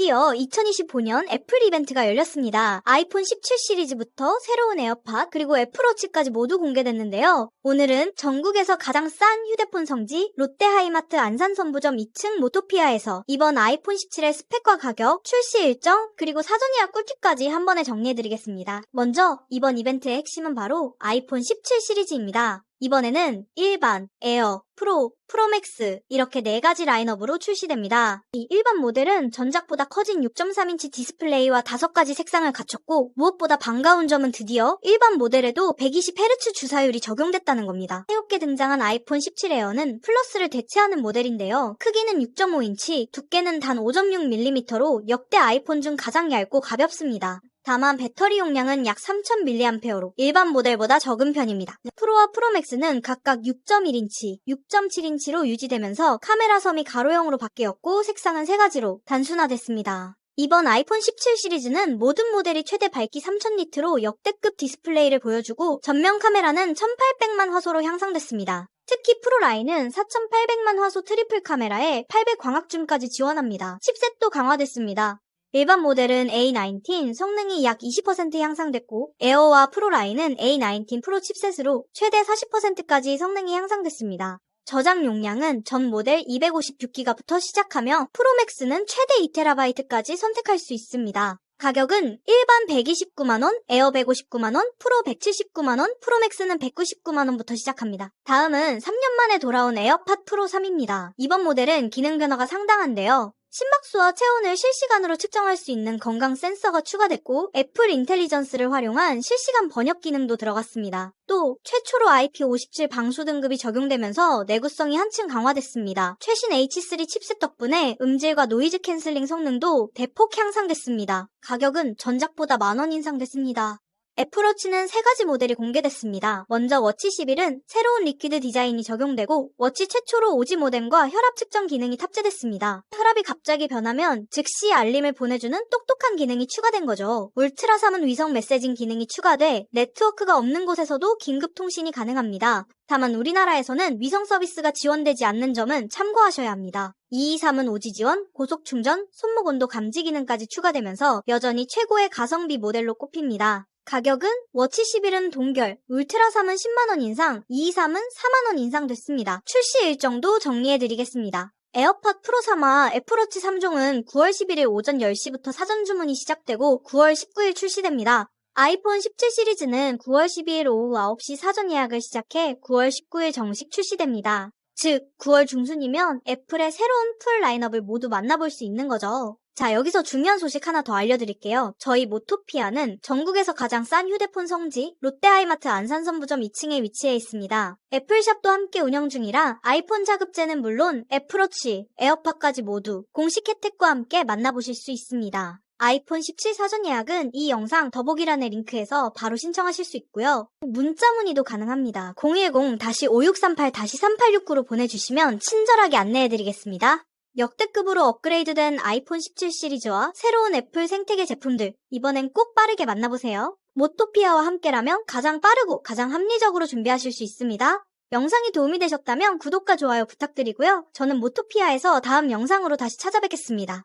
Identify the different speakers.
Speaker 1: 드디어 2025년 애플 이벤트가 열렸습니다. 아이폰 17 시리즈부터 새로운 에어팟 그리고 애플워치까지 모두 공개됐는데요. 오늘은 전국에서 가장 싼 휴대폰 성지 롯데하이마트 안산선부점 2층 모토피아에서 이번 아이폰 17의 스펙과 가격, 출시 일정, 그리고 사전 예약 꿀팁까지 한 번에 정리해드리겠습니다. 먼저 이번 이벤트의 핵심은 바로 아이폰 17 시리즈입니다. 이번에는 일반, 에어, 프로, 프로맥스 이렇게 네 가지 라인업으로 출시됩니다. 이 일반 모델은 전작보다 커진 6.3인치 디스플레이와 다섯 가지 색상을 갖췄고 무엇보다 반가운 점은 드디어 일반 모델에도 120Hz 주사율이 적용됐다는 겁니다. 새롭게 등장한 아이폰 17 에어는 플러스를 대체하는 모델인데요. 크기는 6.5인치, 두께는 단 5.6mm로 역대 아이폰 중 가장 얇고 가볍습니다. 다만 배터리 용량은 약 3000mAh로 일반 모델보다 적은 편입니다. 프로와 프로맥스는 각각 6.1인치, 6.7인치로 유지되면서 카메라 섬이 가로형으로 바뀌었고 색상은 세 가지로 단순화됐습니다. 이번 아이폰 17 시리즈는 모든 모델이 최대 밝기 3000니트로 역대급 디스플레이를 보여주고 전면 카메라는 1800만 화소로 향상됐습니다. 특히 프로 라인은 4800만 화소 트리플 카메라에 800 광학줌까지 지원합니다. 칩셋도 강화됐습니다. 일반 모델은 A19 성능이 약 20% 향상됐고 에어와 프로 라인은 A19 프로 칩셋으로 최대 40%까지 성능이 향상됐습니다. 저장 용량은 전 모델 256기가부터 시작하며 프로맥스는 최대 2TB까지 선택할 수 있습니다. 가격은 일반 129만원, 에어 159만원, 프로 179만원, 프로맥스는 199만원부터 시작합니다. 다음은 3년 만에 돌아온 에어팟 프로 3입니다. 이번 모델은 기능 변화가 상당한데요. 심박수와 체온을 실시간으로 측정할 수 있는 건강 센서가 추가됐고 애플 인텔리전스를 활용한 실시간 번역 기능도 들어갔습니다. 또 최초로 IP57 방수 등급이 적용되면서 내구성이 한층 강화됐습니다. 최신 H3 칩셋 덕분에 음질과 노이즈 캔슬링 성능도 대폭 향상됐습니다. 가격은 전작보다 만원 인상됐습니다. 애플워치는 세 가지 모델이 공개됐습니다. 먼저 워치 11은 새로운 리퀴드 디자인이 적용되고 워치 최초로 오지 모뎀과 혈압 측정 기능이 탑재됐습니다. 혈압이 갑자기 변하면 즉시 알림을 보내주는 똑똑한 기능이 추가된 거죠. 울트라 3은 위성 메시징 기능이 추가돼 네트워크가 없는 곳에서도 긴급 통신이 가능합니다. 다만 우리나라에서는 위성 서비스가 지원되지 않는 점은 참고하셔야 합니다. 223은 오지 지원, 고속 충전, 손목 온도 감지 기능까지 추가되면서 여전히 최고의 가성비 모델로 꼽힙니다. 가격은 워치 11은 동결, 울트라 3은 10만원 인상, 223은 4만원 인상 됐습니다. 출시 일정도 정리해드리겠습니다. 에어팟 프로 3와 애플워치 3종은 9월 11일 오전 10시부터 사전 주문이 시작되고 9월 19일 출시됩니다. 아이폰 17 시리즈는 9월 12일 오후 9시 사전 예약을 시작해 9월 19일 정식 출시됩니다. 즉, 9월 중순이면 애플의 새로운 풀 라인업을 모두 만나볼 수 있는 거죠. 자, 여기서 중요한 소식 하나 더 알려드릴게요. 저희 모토피아는 전국에서 가장 싼 휴대폰 성지 롯데하이마트 안산선부점 2층에 위치해 있습니다. 애플샵도 함께 운영 중이라 아이폰 자급제는 물론 애플워치, 에어팟까지 모두 공식 혜택과 함께 만나보실 수 있습니다. 아이폰 17 사전 예약은 이 영상 더보기란의 링크에서 바로 신청하실 수 있고요. 문자 문의도 가능합니다. 010-5638-3869로 보내주시면 친절하게 안내해드리겠습니다. 역대급으로 업그레이드된 아이폰 17 시리즈와 새로운 애플 생태계 제품들 이번엔 꼭 빠르게 만나보세요. 모토피아와 함께라면 가장 빠르고 가장 합리적으로 준비하실 수 있습니다. 영상이 도움이 되셨다면 구독과 좋아요 부탁드리고요. 저는 모토피아에서 다음 영상으로 다시 찾아뵙겠습니다.